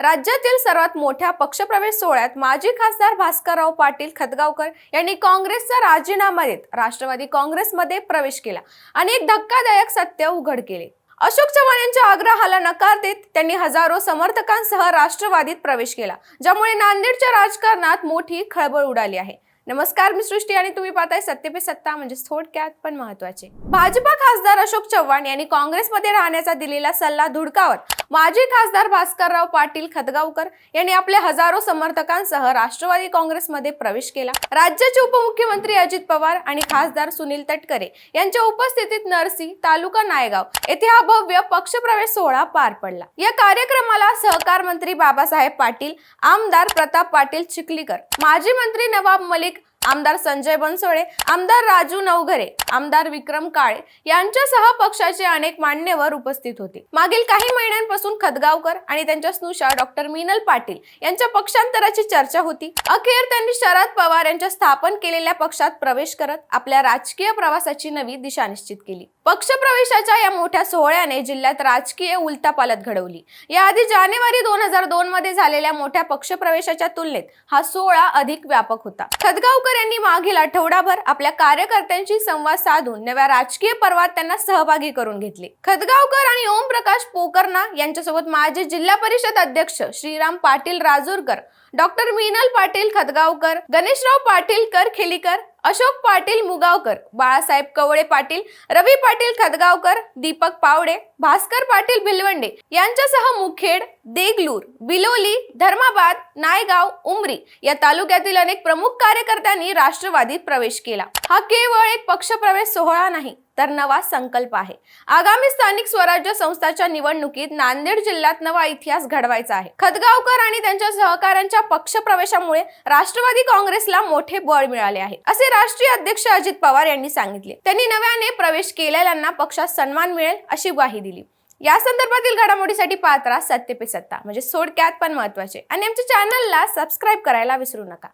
राज्यातील सर्वात मोठ्या पक्षप्रवेश सोहळ्यात माजी खासदार भास्करराव पाटील खतगावकर यांनी काँग्रेसचा राजीनामा देत राष्ट्रवादी काँग्रेसमध्ये प्रवेश केला आणि एक धक्कादायक सत्य उघड केले. अशोक चव्हाण यांच्या आग्रहाला नकार देत त्यांनी हजारो समर्थकांसह राष्ट्रवादीत प्रवेश केला ज्यामुळे नांदेडच्या राजकारणात मोठी खळबळ उडाली आहे. नमस्कार मी सृष्टी आणि तुम्ही पाहताय सत्य पे सत्ता म्हणजे थोडक्यात पण महत्त्वाचे भाजपा खासदार अशोक चव्हाण यांनी काँग्रेसमध्ये राहण्याचा दिलेला सल्ला धुडकावत माजी खासदार भास्करराव पाटील खतगावकर यांनी आपल्या हजारो समर्थकांसह राष्ट्रवादी काँग्रेसमध्ये प्रवेश केला. राज्याचे उपमुख्यमंत्री अजित पवार आणि खासदार सुनील तटकरे यांच्या उपस्थितीत नरसी तालुका नायगाव येथे हा भव्य पक्षप्रवेश सोहळा पार पडला. या कार्यक्रमाला सहकार मंत्री बाबासाहेब पाटील आमदार प्रताप पाटील चिखलीकर माजी मंत्री नवाब मलिक आमदार संजय बनसोडे आमदार राजू नवघरे आमदार विक्रम काळे यांच्यासह पक्षाचे अनेक मान्यवर उपस्थित होते. मागील काही महिन्यांपासून खदगावकर आणि त्यांच्या स्नुषा डॉक्टर मिनल पाटील यांच्या पक्षांतराची चर्चा होती. अखेर त्यांनी शरद पवार यांच्या स्थापन केलेल्या पक्षात प्रवेश करत आपल्या राजकीय प्रवासाची नवी दिशा निश्चित केली. पक्षप्रवेशाच्या या मोठ्या सोहळ्याने जिल्ह्यात राजकीय उलतापालत घडवली. याआधी जानेवारी दोन हजार दोन मध्ये झालेल्या मोठ्या पक्षप्रवेशाच्या तुलनेत हा सोहळा अधिक व्यापक होता. खदगावकर यांनी मागील आठवडाभर आपल्या कार्यकर्त्यांशी संवाद साधून नव्या राजकीय पर्वात त्यांना सहभागी करून घेतले. खदगावकर आणि ओम प्रकाश पोकर्णा यांच्यासोबत माजी जिल्हा परिषद अध्यक्ष श्रीराम पाटील राजूरकर डॉक्टर मीनल पाटील खदगावकर गणेशराव पाटील करखेलीकर अशोक पाटील मुगावकर बाळासाहेब कवळे पाटील रवी पाटील खदगावकर दीपक पावडे भास्कर पाटील भिलवंडे यांच्यासह मुखेड देगलूर बिलोली धर्माबाद नायगाव उमरी या तालुक्यातील अनेक प्रमुख कार्यकर्त्यांनी राष्ट्रवादीत प्रवेश केला. हा केवळ एक पक्षप्रवेश सोहळा नाही तर नवा संकल्प आहे. आगामी स्थानिक स्वराज्य संस्थाच्या निवडणुकीत नांदेड जिल्ह्यात नवा इतिहास घडवायचा आहे. खदगावकर आणि त्यांच्या सहकाऱ्यांच्या पक्षप्रवेशामुळे राष्ट्रवादी काँग्रेसला मोठे बळ मिळाले आहे असे राष्ट्रीय अध्यक्ष अजित पवार यांनी सांगितले. त्यांनी नव्याने प्रवेश केलेल्यांना पक्षात सन्मान मिळेल अशी ग्वाही दिली. या संदर्भातील घडामोडीसाठी पात्रा सत्य पे सत्ता म्हणजे सोडक्यात पण महत्त्वाचे आणि आमच्या चॅनलला सबस्क्राईब करायला विसरू नका.